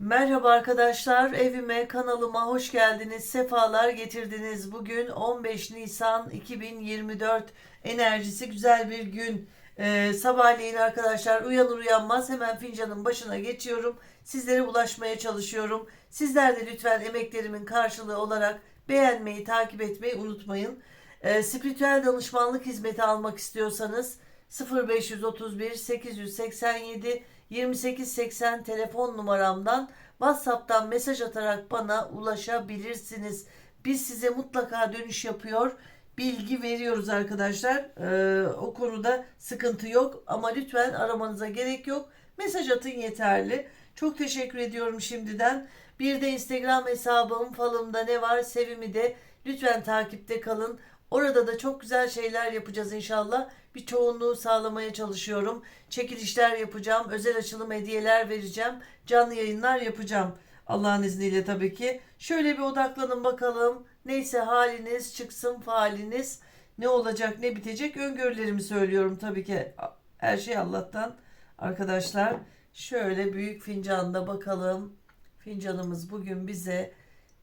Merhaba arkadaşlar, evime, kanalıma hoş geldiniz, sefalar getirdiniz. Bugün 15 Nisan 2024, enerjisi güzel bir gün. Ee, sabahleyin arkadaşlar uyanır uyanmaz hemen fincanın başına geçiyorum. Sizlere ulaşmaya çalışıyorum. Sizler de lütfen emeklerimin karşılığı olarak beğenmeyi, takip etmeyi unutmayın. Ee, spiritüel danışmanlık hizmeti almak istiyorsanız 0531 887 2880 telefon numaramdan WhatsApp'tan mesaj atarak bana ulaşabilirsiniz. Biz size mutlaka dönüş yapıyor, bilgi veriyoruz arkadaşlar. Ee, o konuda sıkıntı yok ama lütfen aramanıza gerek yok. Mesaj atın yeterli. Çok teşekkür ediyorum şimdiden. Bir de Instagram hesabım falımda ne var sevimi de lütfen takipte kalın. Orada da çok güzel şeyler yapacağız inşallah. Bir çoğunluğu sağlamaya çalışıyorum. Çekilişler yapacağım. Özel açılım hediyeler vereceğim. Canlı yayınlar yapacağım. Allah'ın izniyle tabii ki. Şöyle bir odaklanın bakalım. Neyse haliniz çıksın faaliniz. Ne olacak ne bitecek öngörülerimi söylüyorum tabii ki. Her şey Allah'tan arkadaşlar. Şöyle büyük fincanda bakalım. Fincanımız bugün bize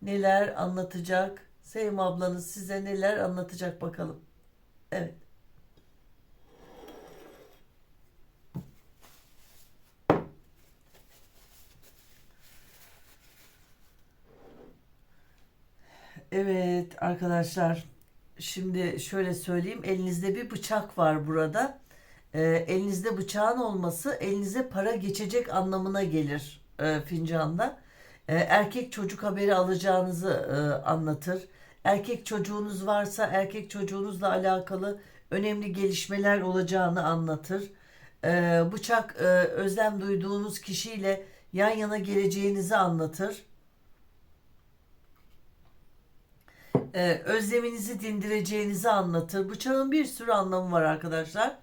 neler anlatacak? Sevim ablanız size neler anlatacak bakalım. Evet. Evet arkadaşlar. Şimdi şöyle söyleyeyim. Elinizde bir bıçak var burada. Ee, elinizde bıçağın olması elinize para geçecek anlamına gelir e, fincanda. Ee, erkek çocuk haberi alacağınızı e, anlatır. Erkek çocuğunuz varsa erkek çocuğunuzla alakalı önemli gelişmeler olacağını anlatır. Ee, bıçak e, özlem duyduğunuz kişiyle yan yana geleceğinizi anlatır. Ee, özleminizi dindireceğinizi anlatır. Bıçağın bir sürü anlamı var arkadaşlar.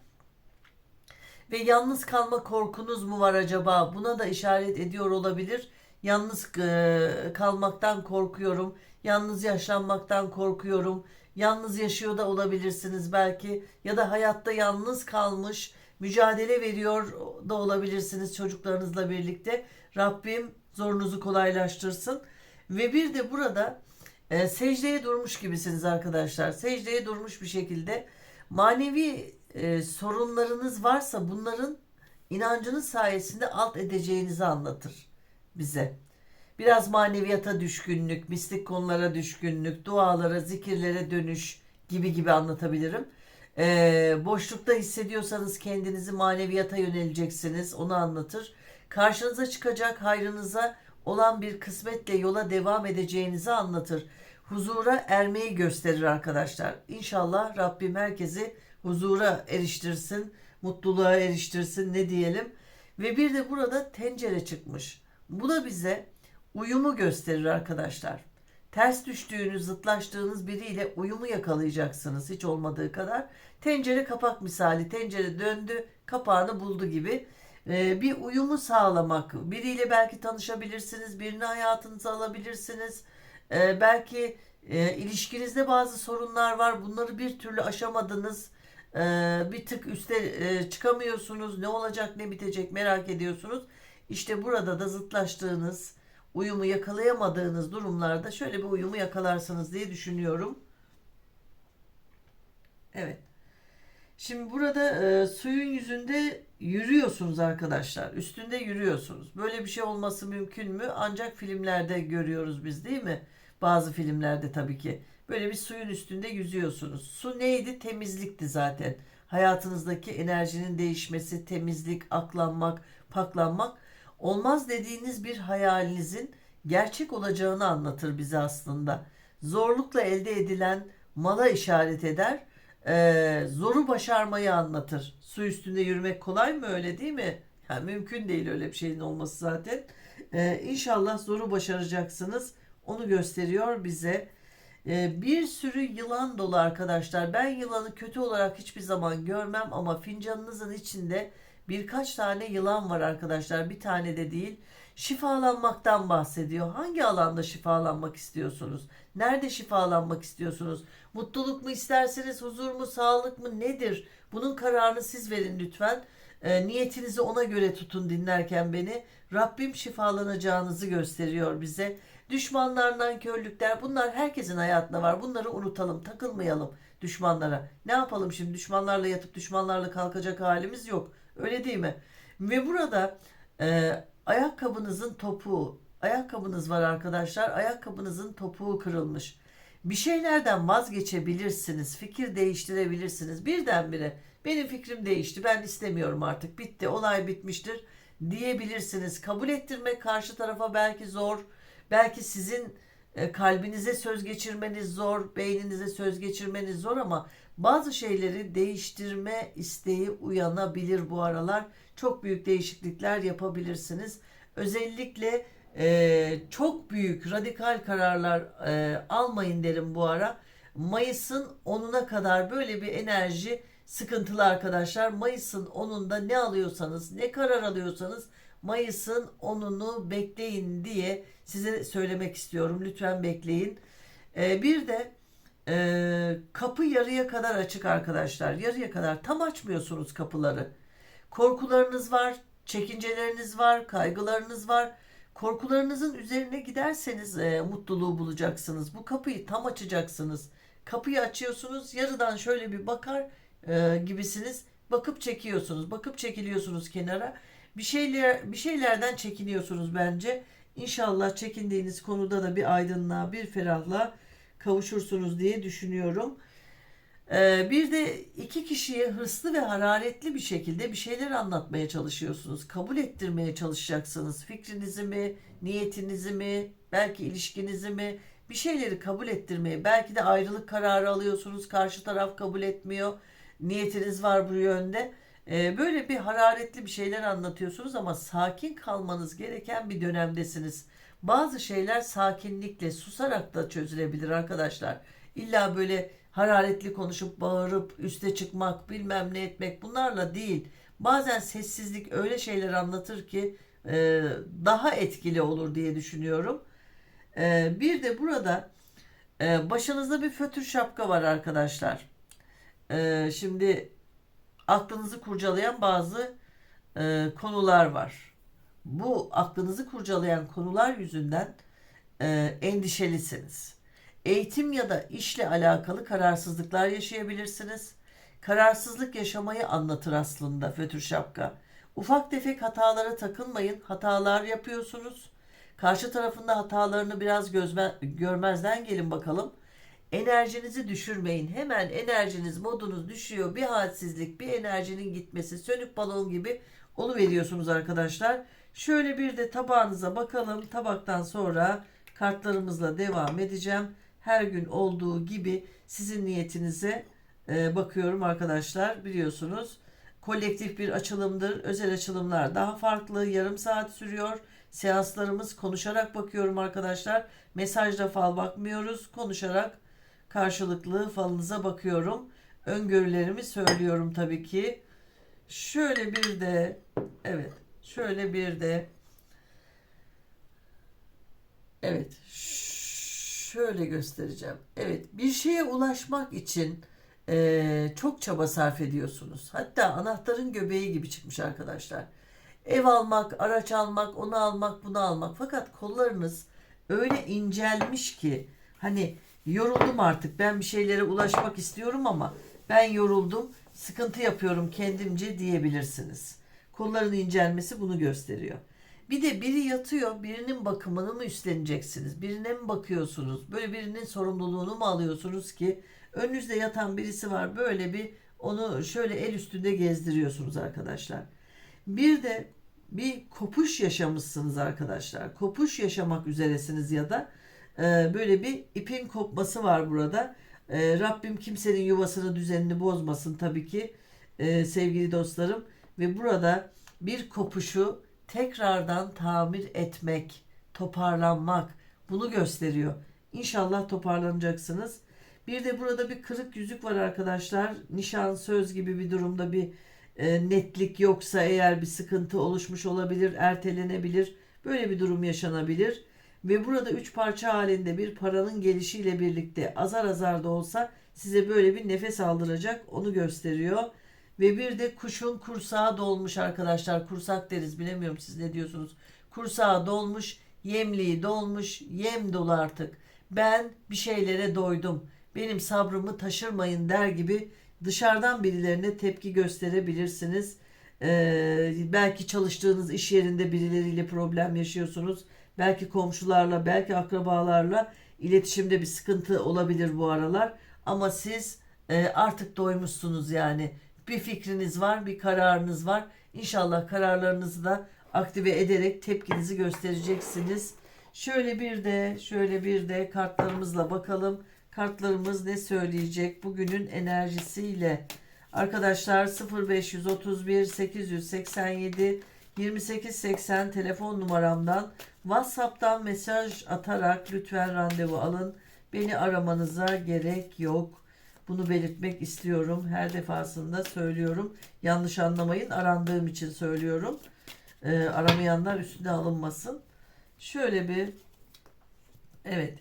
Ve yalnız kalma korkunuz mu var acaba? Buna da işaret ediyor olabilir. Yalnız e, kalmaktan korkuyorum. Yalnız yaşlanmaktan korkuyorum. Yalnız yaşıyor da olabilirsiniz belki. Ya da hayatta yalnız kalmış, mücadele veriyor da olabilirsiniz çocuklarınızla birlikte. Rabbim zorunuzu kolaylaştırsın. Ve bir de burada e, secdeye durmuş gibisiniz arkadaşlar. Secdeye durmuş bir şekilde manevi e, sorunlarınız varsa bunların inancınız sayesinde alt edeceğinizi anlatır bize. Biraz maneviyata düşkünlük, mistik konulara düşkünlük, dualara, zikirlere dönüş gibi gibi anlatabilirim. Ee, boşlukta hissediyorsanız kendinizi maneviyata yöneleceksiniz. Onu anlatır. Karşınıza çıkacak hayrınıza olan bir kısmetle yola devam edeceğinizi anlatır. Huzura ermeyi gösterir arkadaşlar. İnşallah Rabbim herkesi huzura eriştirsin, mutluluğa eriştirsin ne diyelim. Ve bir de burada tencere çıkmış. Bu da bize uyumu gösterir arkadaşlar. Ters düştüğünüz, zıtlaştığınız biriyle uyumu yakalayacaksınız hiç olmadığı kadar. Tencere kapak misali, tencere döndü, kapağını buldu gibi. Ee, bir uyumu sağlamak, biriyle belki tanışabilirsiniz, birini hayatınıza alabilirsiniz. Ee, belki e, ilişkinizde bazı sorunlar var, bunları bir türlü aşamadınız. Ee, bir tık üste e, çıkamıyorsunuz, ne olacak ne bitecek merak ediyorsunuz. İşte burada da zıtlaştığınız, uyumu yakalayamadığınız durumlarda şöyle bir uyumu yakalarsınız diye düşünüyorum. Evet. Şimdi burada e, suyun yüzünde yürüyorsunuz arkadaşlar. Üstünde yürüyorsunuz. Böyle bir şey olması mümkün mü? Ancak filmlerde görüyoruz biz değil mi? Bazı filmlerde tabii ki. Böyle bir suyun üstünde yüzüyorsunuz. Su neydi? Temizlikti zaten. Hayatınızdaki enerjinin değişmesi, temizlik, aklanmak, paklanmak olmaz dediğiniz bir hayalinizin gerçek olacağını anlatır bize aslında. Zorlukla elde edilen mala işaret eder. Ee, zoru başarmayı anlatır. Su üstünde yürümek kolay mı öyle değil mi? Yani mümkün değil öyle bir şeyin olması zaten. Ee, inşallah zoru başaracaksınız. Onu gösteriyor bize. Ee, bir sürü yılan dolu arkadaşlar. Ben yılanı kötü olarak hiçbir zaman görmem ama fincanınızın içinde birkaç tane yılan var arkadaşlar. Bir tane de değil. Şifalanmaktan bahsediyor. Hangi alanda şifalanmak istiyorsunuz? Nerede şifalanmak istiyorsunuz? Mutluluk mu isterseniz, huzur mu, sağlık mı nedir? Bunun kararını siz verin lütfen. E, niyetinizi ona göre tutun dinlerken beni. Rabbim şifalanacağınızı gösteriyor bize. Düşmanlardan körlükler bunlar herkesin hayatında var. Bunları unutalım, takılmayalım düşmanlara. Ne yapalım şimdi düşmanlarla yatıp düşmanlarla kalkacak halimiz yok. Öyle değil mi? Ve burada e, ayakkabınızın topuğu, ayakkabınız var arkadaşlar. Ayakkabınızın topuğu kırılmış. Bir şeylerden vazgeçebilirsiniz, fikir değiştirebilirsiniz. Birdenbire benim fikrim değişti, ben istemiyorum artık, bitti, olay bitmiştir diyebilirsiniz. Kabul ettirmek karşı tarafa belki zor, belki sizin e, kalbinize söz geçirmeniz zor, beyninize söz geçirmeniz zor ama bazı şeyleri değiştirme isteği uyanabilir bu aralar. Çok büyük değişiklikler yapabilirsiniz. Özellikle e, çok büyük radikal kararlar e, almayın derim bu ara. Mayıs'ın 10'una kadar böyle bir enerji sıkıntılı arkadaşlar. Mayıs'ın 10'unda ne alıyorsanız, ne karar alıyorsanız Mayıs'ın 10'unu bekleyin diye size söylemek istiyorum. Lütfen bekleyin. E, bir de e, kapı yarıya kadar açık arkadaşlar. Yarıya kadar tam açmıyorsunuz kapıları. Korkularınız var, çekinceleriniz var, kaygılarınız var. Korkularınızın üzerine giderseniz e, mutluluğu bulacaksınız. Bu kapıyı tam açacaksınız. Kapıyı açıyorsunuz, yarıdan şöyle bir bakar e, gibisiniz. Bakıp çekiyorsunuz, bakıp çekiliyorsunuz kenara. Bir şeyler bir şeylerden çekiniyorsunuz bence. İnşallah çekindiğiniz konuda da bir aydınlığa, bir ferahlığa kavuşursunuz diye düşünüyorum. Ee, bir de iki kişiye hırslı ve hararetli bir şekilde bir şeyler anlatmaya çalışıyorsunuz. Kabul ettirmeye çalışacaksınız. Fikrinizi mi, niyetinizi mi, belki ilişkinizi mi bir şeyleri kabul ettirmeye. Belki de ayrılık kararı alıyorsunuz. Karşı taraf kabul etmiyor. Niyetiniz var bu yönde. Ee, böyle bir hararetli bir şeyler anlatıyorsunuz ama sakin kalmanız gereken bir dönemdesiniz. Bazı şeyler sakinlikle, susarak da çözülebilir arkadaşlar. İlla böyle hararetli konuşup bağırıp üste çıkmak, bilmem ne etmek bunlarla değil. Bazen sessizlik öyle şeyler anlatır ki e, daha etkili olur diye düşünüyorum. E, bir de burada e, başınızda bir fötür şapka var arkadaşlar. E, şimdi aklınızı kurcalayan bazı e, konular var. Bu aklınızı kurcalayan konular yüzünden e, endişelisiniz. Eğitim ya da işle alakalı kararsızlıklar yaşayabilirsiniz. Kararsızlık yaşamayı anlatır aslında fötür şapka. Ufak tefek hatalara takılmayın. Hatalar yapıyorsunuz. Karşı tarafında hatalarını biraz gözme, görmezden gelin bakalım. Enerjinizi düşürmeyin. Hemen enerjiniz, modunuz düşüyor. Bir halsizlik, bir enerjinin gitmesi, sönük balon gibi veriyorsunuz arkadaşlar. Şöyle bir de tabağınıza bakalım. Tabaktan sonra kartlarımızla devam edeceğim. Her gün olduğu gibi sizin niyetinize e, bakıyorum arkadaşlar. Biliyorsunuz kolektif bir açılımdır. Özel açılımlar daha farklı. Yarım saat sürüyor. Seanslarımız konuşarak bakıyorum arkadaşlar. Mesajla fal bakmıyoruz. Konuşarak karşılıklı falınıza bakıyorum. Öngörülerimi söylüyorum tabii ki. Şöyle bir de evet şöyle bir de evet şöyle göstereceğim. Evet bir şeye ulaşmak için e, çok çaba sarf ediyorsunuz. Hatta anahtarın göbeği gibi çıkmış arkadaşlar. Ev almak, araç almak, onu almak, bunu almak. Fakat kollarınız öyle incelmiş ki hani yoruldum artık. Ben bir şeylere ulaşmak istiyorum ama ben yoruldum. Sıkıntı yapıyorum kendimce diyebilirsiniz. Kolların incelmesi bunu gösteriyor. Bir de biri yatıyor, birinin bakımını mı üstleneceksiniz? Birine mi bakıyorsunuz? Böyle birinin sorumluluğunu mu alıyorsunuz ki önünüzde yatan birisi var. Böyle bir onu şöyle el üstünde gezdiriyorsunuz arkadaşlar. Bir de bir kopuş yaşamışsınız arkadaşlar. Kopuş yaşamak üzeresiniz ya da e, böyle bir ipin kopması var burada. E, Rabbim kimsenin yuvasını düzenini bozmasın tabii ki e, sevgili dostlarım. Ve burada bir kopuşu tekrardan tamir etmek, toparlanmak bunu gösteriyor. İnşallah toparlanacaksınız. Bir de burada bir kırık yüzük var arkadaşlar. Nişan söz gibi bir durumda bir e, netlik yoksa eğer bir sıkıntı oluşmuş olabilir, ertelenebilir. Böyle bir durum yaşanabilir. Ve burada üç parça halinde bir paranın gelişiyle birlikte azar azar da olsa size böyle bir nefes aldıracak onu gösteriyor. Ve bir de kuşun kursağı dolmuş arkadaşlar. Kursak deriz bilemiyorum siz ne diyorsunuz. Kursağı dolmuş, yemliği dolmuş, yem dolu artık. Ben bir şeylere doydum. Benim sabrımı taşırmayın der gibi dışarıdan birilerine tepki gösterebilirsiniz. Ee, belki çalıştığınız iş yerinde birileriyle problem yaşıyorsunuz. Belki komşularla, belki akrabalarla iletişimde bir sıkıntı olabilir bu aralar. Ama siz e, artık doymuşsunuz yani. Bir fikriniz var, bir kararınız var. İnşallah kararlarınızı da aktive ederek tepkinizi göstereceksiniz. Şöyle bir de, şöyle bir de kartlarımızla bakalım. Kartlarımız ne söyleyecek bugünün enerjisiyle? Arkadaşlar 0531 887 2880 telefon numaramdan WhatsApp'tan mesaj atarak lütfen randevu alın. Beni aramanıza gerek yok. Bunu belirtmek istiyorum. Her defasında söylüyorum. Yanlış anlamayın. Arandığım için söylüyorum. Ee, aramayanlar üstüne alınmasın. Şöyle bir Evet.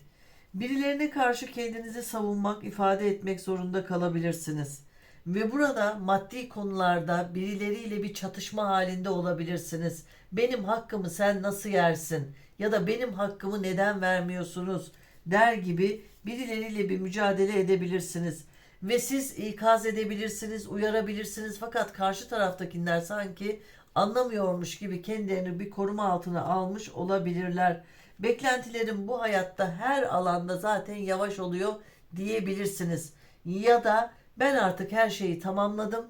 Birilerine karşı kendinizi savunmak, ifade etmek zorunda kalabilirsiniz. Ve burada maddi konularda birileriyle bir çatışma halinde olabilirsiniz. Benim hakkımı sen nasıl yersin? Ya da benim hakkımı neden vermiyorsunuz? Der gibi birileriyle bir mücadele edebilirsiniz. Ve siz ikaz edebilirsiniz, uyarabilirsiniz. Fakat karşı taraftakiler sanki anlamıyormuş gibi kendilerini bir koruma altına almış olabilirler. Beklentilerim bu hayatta her alanda zaten yavaş oluyor diyebilirsiniz. Ya da ben artık her şeyi tamamladım.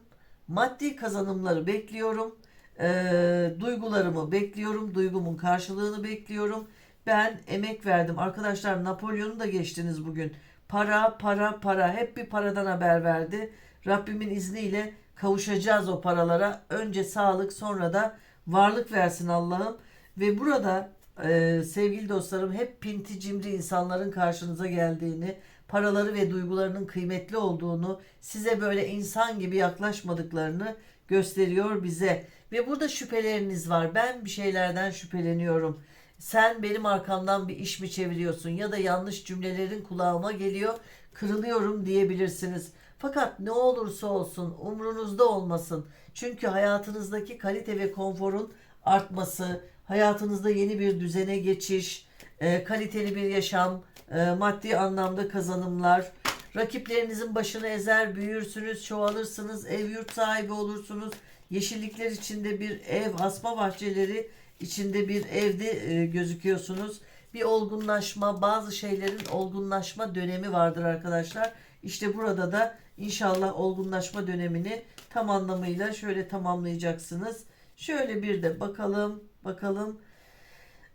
Maddi kazanımları bekliyorum. Eee, duygularımı bekliyorum. Duygumun karşılığını bekliyorum. Ben emek verdim. Arkadaşlar Napolyon'u da geçtiniz bugün. Para, para, para. Hep bir paradan haber verdi. Rabbimin izniyle kavuşacağız o paralara. Önce sağlık sonra da varlık versin Allah'ım. Ve burada e, sevgili dostlarım hep pinti cimri insanların karşınıza geldiğini, paraları ve duygularının kıymetli olduğunu, size böyle insan gibi yaklaşmadıklarını gösteriyor bize. Ve burada şüpheleriniz var. Ben bir şeylerden şüpheleniyorum. Sen benim arkamdan bir iş mi çeviriyorsun ya da yanlış cümlelerin kulağıma geliyor, kırılıyorum diyebilirsiniz. Fakat ne olursa olsun umrunuzda olmasın. Çünkü hayatınızdaki kalite ve konforun artması, hayatınızda yeni bir düzene geçiş, e, kaliteli bir yaşam, e, maddi anlamda kazanımlar, rakiplerinizin başını ezer, büyürsünüz, çoğalırsınız, ev yurt sahibi olursunuz. Yeşillikler içinde bir ev, asma bahçeleri içinde bir evde e, gözüküyorsunuz. Bir olgunlaşma, bazı şeylerin olgunlaşma dönemi vardır arkadaşlar. İşte burada da inşallah olgunlaşma dönemini tam anlamıyla şöyle tamamlayacaksınız. Şöyle bir de bakalım, bakalım.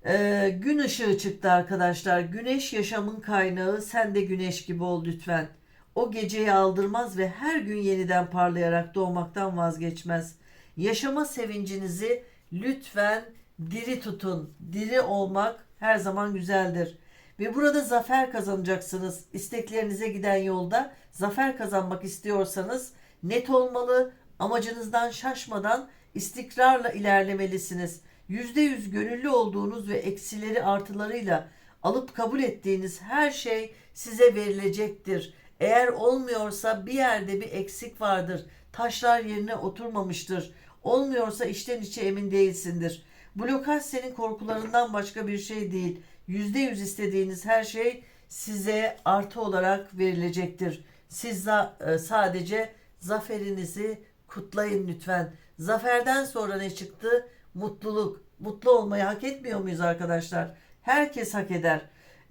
Ee, gün ışığı çıktı arkadaşlar. Güneş yaşamın kaynağı. Sen de güneş gibi ol lütfen. O geceyi aldırmaz ve her gün yeniden parlayarak doğmaktan vazgeçmez. Yaşama sevincinizi lütfen diri tutun. Diri olmak her zaman güzeldir. Ve burada zafer kazanacaksınız. İsteklerinize giden yolda zafer kazanmak istiyorsanız net olmalı, amacınızdan şaşmadan istikrarla ilerlemelisiniz. %100 gönüllü olduğunuz ve eksileri artılarıyla alıp kabul ettiğiniz her şey size verilecektir. Eğer olmuyorsa bir yerde bir eksik vardır. Taşlar yerine oturmamıştır. Olmuyorsa içten içe emin değilsindir. Blokaj senin korkularından başka bir şey değil. %100 istediğiniz her şey size artı olarak verilecektir. Siz e, sadece zaferinizi kutlayın lütfen. Zaferden sonra ne çıktı? Mutluluk. Mutlu olmayı hak etmiyor muyuz arkadaşlar? Herkes hak eder.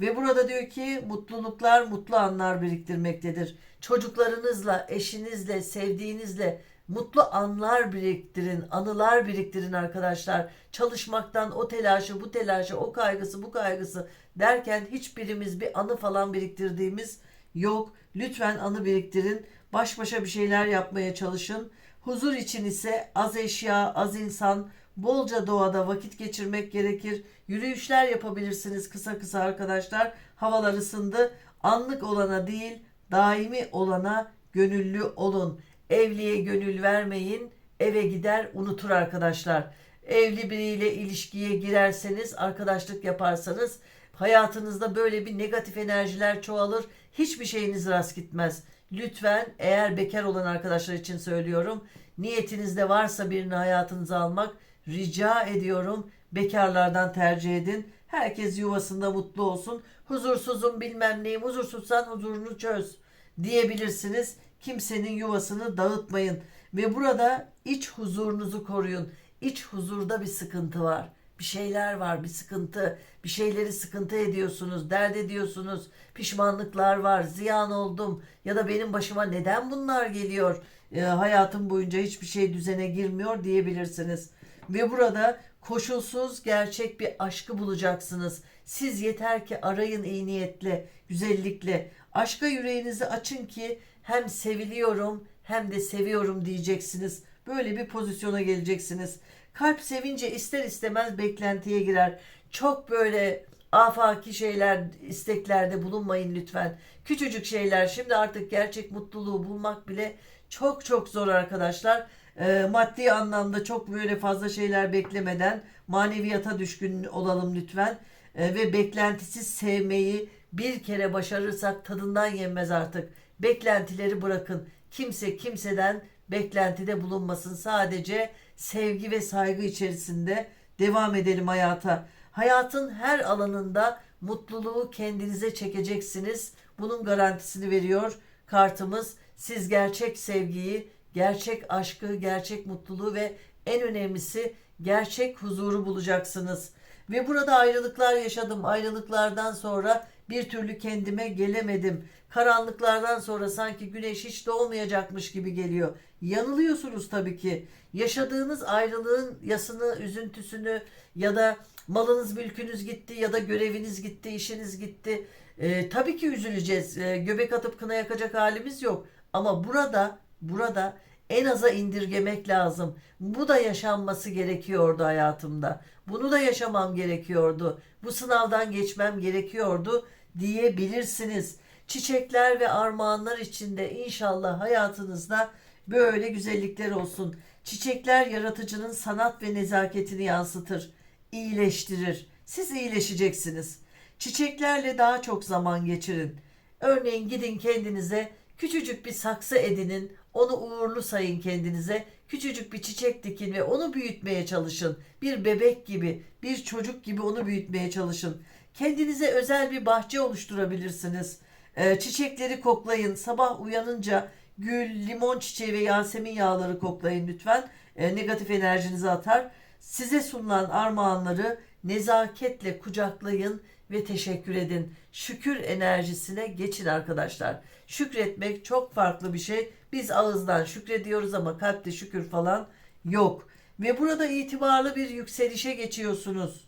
Ve burada diyor ki mutluluklar mutlu anlar biriktirmektedir. Çocuklarınızla, eşinizle, sevdiğinizle mutlu anlar biriktirin, anılar biriktirin arkadaşlar. Çalışmaktan o telaşı, bu telaşı, o kaygısı, bu kaygısı derken hiçbirimiz bir anı falan biriktirdiğimiz yok. Lütfen anı biriktirin. Baş başa bir şeyler yapmaya çalışın. Huzur için ise az eşya, az insan, bolca doğada vakit geçirmek gerekir. Yürüyüşler yapabilirsiniz kısa kısa arkadaşlar. Havalar ısındı. Anlık olana değil, daimi olana gönüllü olun. Evliye gönül vermeyin. Eve gider unutur arkadaşlar. Evli biriyle ilişkiye girerseniz, arkadaşlık yaparsanız hayatınızda böyle bir negatif enerjiler çoğalır. Hiçbir şeyiniz rast gitmez. lütfen eğer bekar olan arkadaşlar için söylüyorum. Niyetinizde varsa birini hayatınıza almak rica ediyorum. Bekarlardan tercih edin. Herkes yuvasında mutlu olsun. Huzursuzum bilmem neyim. Huzursuzsan huzurunu çöz diyebilirsiniz. Kimsenin yuvasını dağıtmayın. Ve burada iç huzurunuzu koruyun. İç huzurda bir sıkıntı var. Bir şeyler var, bir sıkıntı. Bir şeyleri sıkıntı ediyorsunuz, dert ediyorsunuz. Pişmanlıklar var, ziyan oldum ya da benim başıma neden bunlar geliyor? E, hayatım boyunca hiçbir şey düzene girmiyor diyebilirsiniz. Ve burada koşulsuz gerçek bir aşkı bulacaksınız. Siz yeter ki arayın iyi niyetle, güzellikle. Aşka yüreğinizi açın ki hem seviliyorum hem de seviyorum diyeceksiniz. Böyle bir pozisyona geleceksiniz. Kalp sevince ister istemez beklentiye girer. Çok böyle afaki şeyler, isteklerde bulunmayın lütfen. Küçücük şeyler. Şimdi artık gerçek mutluluğu bulmak bile çok çok zor arkadaşlar. Ee, maddi anlamda çok böyle fazla şeyler beklemeden maneviyata düşkün olalım lütfen. Ee, ve beklentisiz sevmeyi bir kere başarırsak tadından yenmez artık. Beklentileri bırakın. Kimse kimseden beklentide bulunmasın. Sadece sevgi ve saygı içerisinde devam edelim hayata. Hayatın her alanında mutluluğu kendinize çekeceksiniz. Bunun garantisini veriyor kartımız. Siz gerçek sevgiyi, gerçek aşkı, gerçek mutluluğu ve en önemlisi gerçek huzuru bulacaksınız. Ve burada ayrılıklar yaşadım. Ayrılıklardan sonra bir türlü kendime gelemedim. Karanlıklardan sonra sanki güneş hiç doğmayacakmış gibi geliyor. Yanılıyorsunuz tabii ki. Yaşadığınız ayrılığın yasını, üzüntüsünü ya da malınız, mülkünüz gitti ya da göreviniz gitti, işiniz gitti. Ee, tabii ki üzüleceğiz. Ee, göbek atıp kına yakacak halimiz yok. Ama burada, burada en aza indirgemek lazım. Bu da yaşanması gerekiyordu hayatımda. Bunu da yaşamam gerekiyordu. Bu sınavdan geçmem gerekiyordu diyebilirsiniz. Çiçekler ve armağanlar içinde inşallah hayatınızda böyle güzellikler olsun. Çiçekler yaratıcının sanat ve nezaketini yansıtır, iyileştirir. Siz iyileşeceksiniz. Çiçeklerle daha çok zaman geçirin. Örneğin gidin kendinize küçücük bir saksı edinin, onu uğurlu sayın kendinize. Küçücük bir çiçek dikin ve onu büyütmeye çalışın. Bir bebek gibi, bir çocuk gibi onu büyütmeye çalışın. Kendinize özel bir bahçe oluşturabilirsiniz. Ee, çiçekleri koklayın. Sabah uyanınca gül, limon çiçeği ve yasemin yağları koklayın lütfen. Ee, negatif enerjinizi atar. Size sunulan armağanları nezaketle kucaklayın ve teşekkür edin. Şükür enerjisine geçin arkadaşlar. Şükretmek çok farklı bir şey. Biz ağızdan şükrediyoruz ama kalpte şükür falan yok. Ve burada itibarlı bir yükselişe geçiyorsunuz.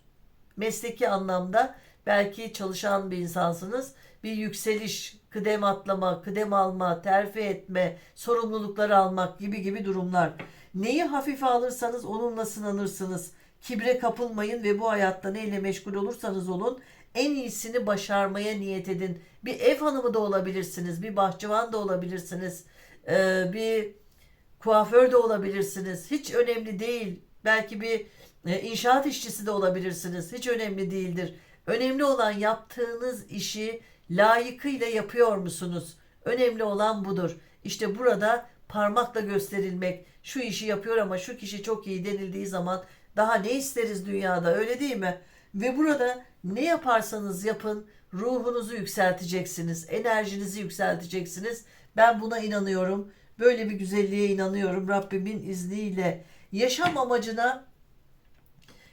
Mesleki anlamda belki çalışan bir insansınız. Bir yükseliş, kıdem atlama, kıdem alma, terfi etme, sorumlulukları almak gibi gibi durumlar. Neyi hafife alırsanız onunla sınanırsınız. Kibre kapılmayın ve bu hayatta neyle meşgul olursanız olun en iyisini başarmaya niyet edin. Bir ev hanımı da olabilirsiniz, bir bahçıvan da olabilirsiniz, ee, bir kuaför de olabilirsiniz. Hiç önemli değil. Belki bir e, inşaat işçisi de olabilirsiniz. Hiç önemli değildir. Önemli olan yaptığınız işi layıkıyla yapıyor musunuz? Önemli olan budur. İşte burada parmakla gösterilmek, şu işi yapıyor ama şu kişi çok iyi denildiği zaman daha ne isteriz dünyada öyle değil mi? Ve burada ne yaparsanız yapın ruhunuzu yükselteceksiniz, enerjinizi yükselteceksiniz. Ben buna inanıyorum. Böyle bir güzelliğe inanıyorum Rabbimin izniyle. Yaşam amacına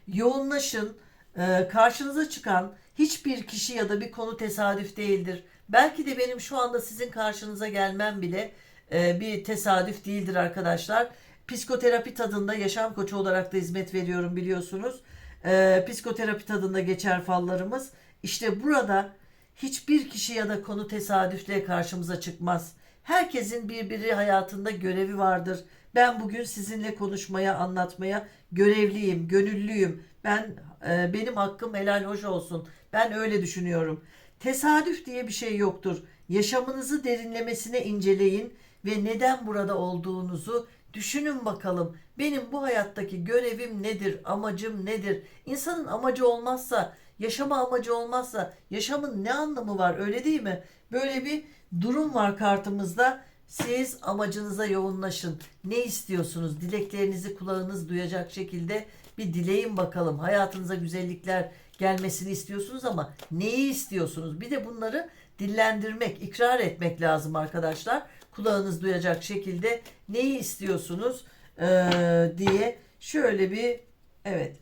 yoğunlaşın. Ee, karşınıza çıkan hiçbir kişi ya da bir konu tesadüf değildir. Belki de benim şu anda sizin karşınıza gelmem bile e, bir tesadüf değildir arkadaşlar. Psikoterapi tadında yaşam koçu olarak da hizmet veriyorum biliyorsunuz. Ee, psikoterapi tadında geçer fallarımız. İşte burada hiçbir kişi ya da konu tesadüfle karşımıza çıkmaz. Herkesin birbiri hayatında görevi vardır. Ben bugün sizinle konuşmaya, anlatmaya görevliyim, gönüllüyüm. Ben e, benim hakkım helal hoş olsun. Ben öyle düşünüyorum. Tesadüf diye bir şey yoktur. Yaşamınızı derinlemesine inceleyin ve neden burada olduğunuzu düşünün bakalım. Benim bu hayattaki görevim nedir? Amacım nedir? İnsanın amacı olmazsa yaşama amacı olmazsa yaşamın ne anlamı var öyle değil mi? Böyle bir durum var kartımızda. Siz amacınıza yoğunlaşın. Ne istiyorsunuz? Dileklerinizi kulağınız duyacak şekilde bir dileyin bakalım. Hayatınıza güzellikler gelmesini istiyorsunuz ama neyi istiyorsunuz? Bir de bunları dillendirmek, ikrar etmek lazım arkadaşlar. Kulağınız duyacak şekilde neyi istiyorsunuz ee, diye şöyle bir evet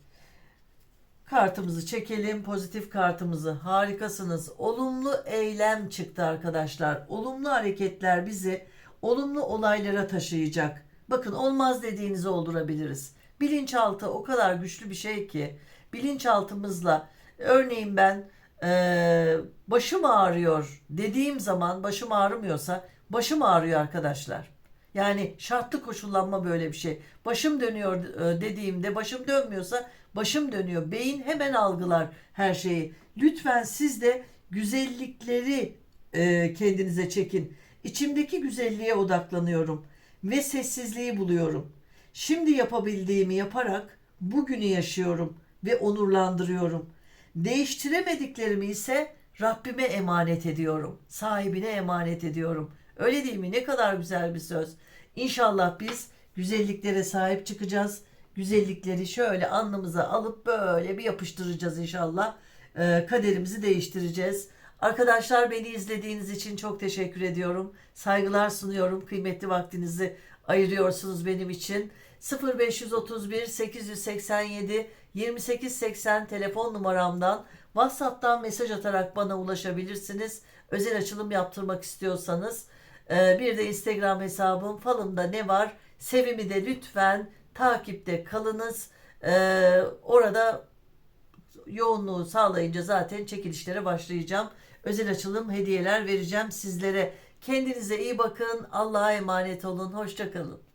kartımızı çekelim. Pozitif kartımızı. Harikasınız. Olumlu eylem çıktı arkadaşlar. Olumlu hareketler bizi olumlu olaylara taşıyacak. Bakın olmaz dediğinizi oldurabiliriz. Bilinçaltı o kadar güçlü bir şey ki bilinçaltımızla örneğin ben eee, başım ağrıyor dediğim zaman başım ağrımıyorsa başım ağrıyor arkadaşlar. Yani şartlı koşullanma böyle bir şey. Başım dönüyor e, dediğimde başım dönmüyorsa başım dönüyor. Beyin hemen algılar her şeyi. Lütfen siz de güzellikleri e, kendinize çekin. İçimdeki güzelliğe odaklanıyorum ve sessizliği buluyorum. Şimdi yapabildiğimi yaparak bugünü yaşıyorum ve onurlandırıyorum. Değiştiremediklerimi ise Rabbime emanet ediyorum. Sahibine emanet ediyorum. Öyle değil mi? Ne kadar güzel bir söz. İnşallah biz güzelliklere sahip çıkacağız. Güzellikleri şöyle alnımıza alıp böyle bir yapıştıracağız inşallah. Ee, kaderimizi değiştireceğiz. Arkadaşlar beni izlediğiniz için çok teşekkür ediyorum. Saygılar sunuyorum. Kıymetli vaktinizi ayırıyorsunuz benim için. 0531 887 2880 telefon numaramdan WhatsApp'tan mesaj atarak bana ulaşabilirsiniz. Özel açılım yaptırmak istiyorsanız. Ee, bir de Instagram hesabım falımda ne var? Sevimi de lütfen takipte kalınız. Ee, orada yoğunluğu sağlayınca zaten çekilişlere başlayacağım. Özel açılım hediyeler vereceğim sizlere. Kendinize iyi bakın. Allah'a emanet olun. Hoşçakalın.